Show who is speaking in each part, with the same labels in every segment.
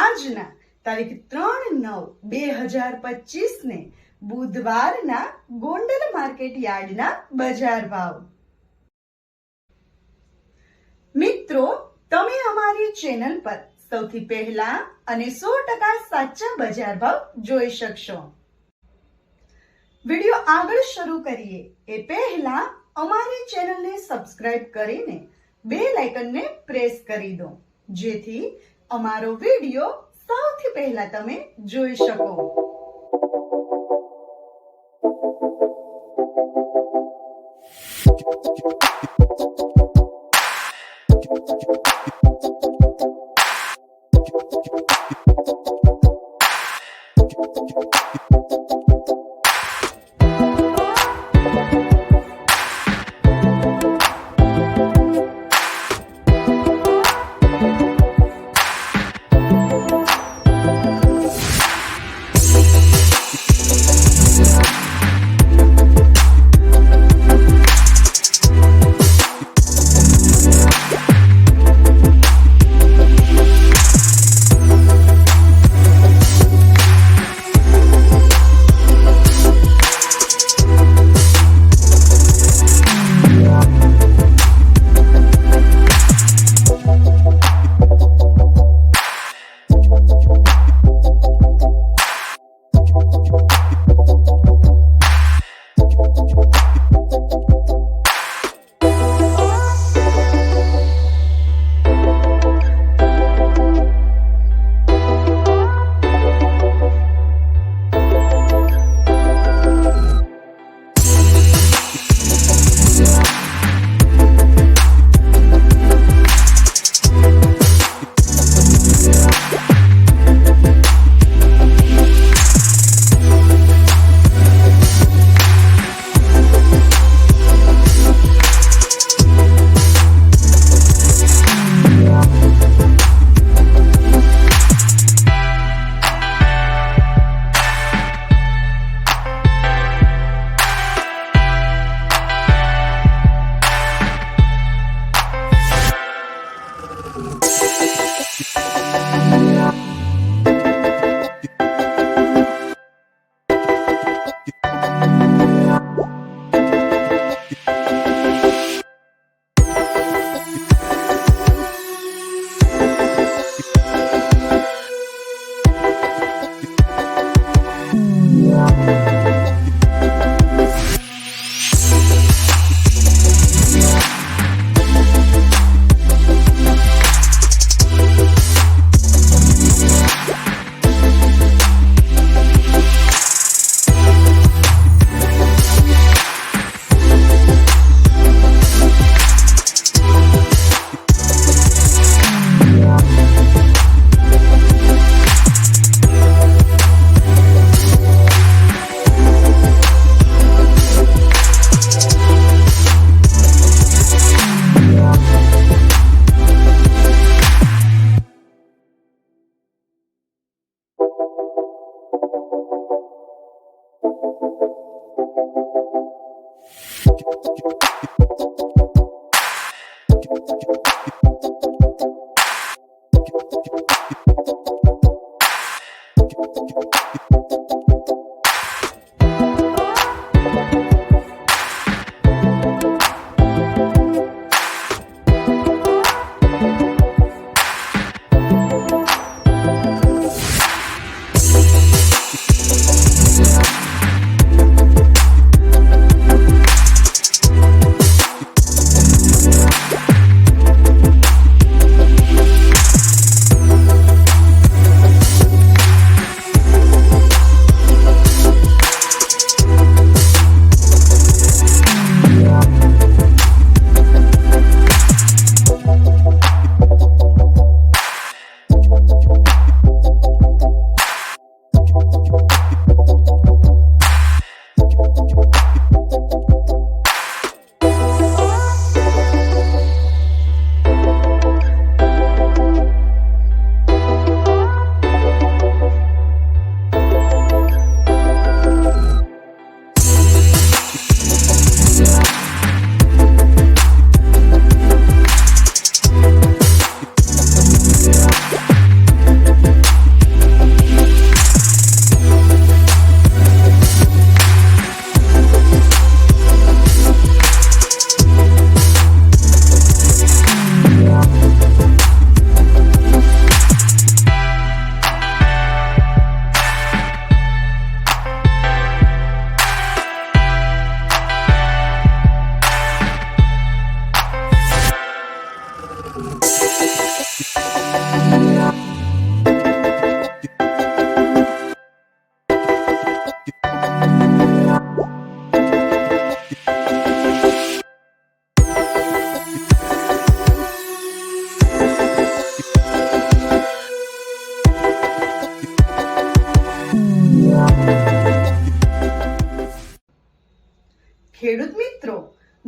Speaker 1: આજના તારીખ ત્રણ નવ બે હજાર પચીસ ને બુધવારના ગોંડલ માર્કેટ યાર્ડના બજાર ભાવ. મિત્રો, તમે અમારી ચેનલ પર સૌથી પહેલા અને સો ટકા સાચા બજાર ભાવ જોઈ શકશો. વિડિયો આગળ શરૂ કરીએ એ પહેલા અમારી ચેનલને સબસ્ક્રાઇબ કરીને બે લાઇકનને પ્રેસ કરી દો. જેથી અમારો વીડિયો સૌથી પહેલા તમે જોઈ શકો.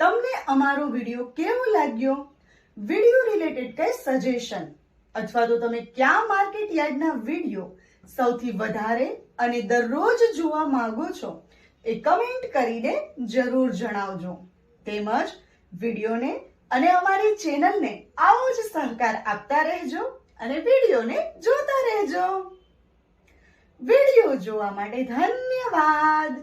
Speaker 1: તમને અમારો વીડિયો કેવો લાગ્યો? વીડિયો રિલેટેડ કઈ સજેશન અથવા તો તમે કયા માર્કેટ યાર્ડના વીડિયો સૌથી વધારે અને દરરોજ જોવા માંગો છો એ કમેન્ટ કરીને જરૂર જણાવજો. તેમજ વિડીયોને અને અમારી ચેનલને આવો જ સહકાર આપતા રહેજો અને વિડીયોને જોતા રહેજો. વીડિયો જોવા માટે ધન્યવાદ!